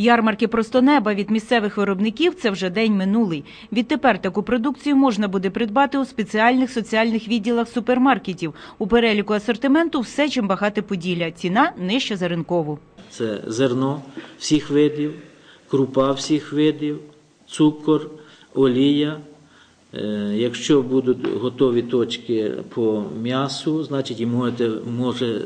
Ярмарки просто неба від місцевих виробників це вже день минулий. Відтепер таку продукцію можна буде придбати у спеціальних соціальних відділах супермаркетів. У переліку асортименту все, чим багате Поділля. Ціна нижча за ринкову. Це зерно всіх видів, крупа всіх видів, цукор, олія. Е, Якщо будуть готові точки по м'ясу, значить і можете, може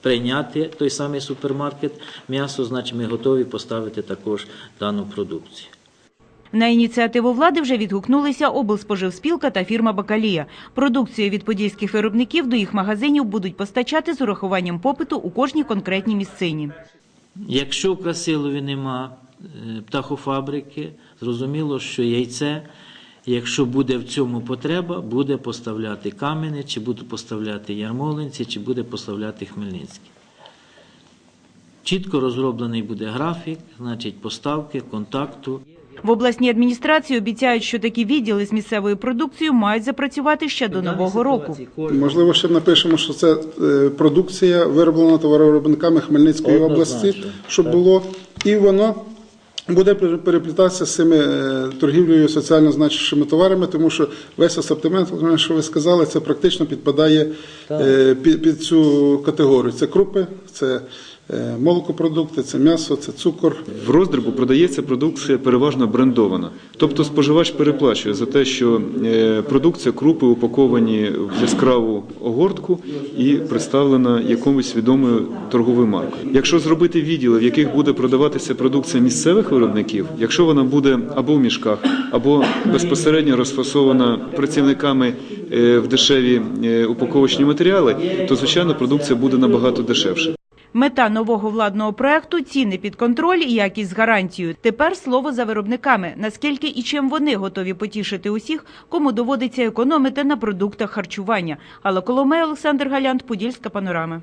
прийняти той самий супермаркет м'ясо, значить ми готові поставити також дану продукцію. На ініціативу влади вже відгукнулися облспоживспілка та фірма Бакалія. Продукцію від подільських виробників до їх магазинів будуть постачати з урахуванням попиту у кожній конкретній місцині. Якщо в Красилові нема е, птахофабрики, зрозуміло, що яйце, якщо буде в цьому потреба, буде поставляти Кам'яне, чи буде поставляти Ярмолинці, чи буде поставляти Хмельницький. Чітко розроблений буде графік, значить поставки, контакту. В обласній адміністрації обіцяють, що такі відділи з місцевою продукцією мають запрацювати ще до нового року. Можливо, ще напишемо, що це е, продукція вироблена товаровиробниками Хмельницької області, щоб було, і воно буде пере- переплітатися з цими е, торгівлею соціально значущими товарами, тому що весь асортимент, що ви сказали, це практично підпадає е, під, під цю категорію. Це крупи, це молокопродукти, це м'ясо, це цукор. В роздрібу продається продукція переважно брендована. Тобто споживач переплачує за те, що е, продукція крупи упаковані в яскраву огортку і представлена якомусь відомою торговою маркою. Якщо зробити відділи, в яких буде продаватися продукція місцевих виробників, якщо вона буде або в мішках, або безпосередньо розфасована працівниками е, в дешеві е, упаковочні матеріали, то звичайно продукція буде набагато дешевше. Мета нового владного проекту ціни під контроль і якість з гарантією. Тепер слово за виробниками. Наскільки і чим вони готові потішити усіх, кому доводиться економити на продуктах харчування. Алла Коломей, Олександр Галянт, Подільська панорама.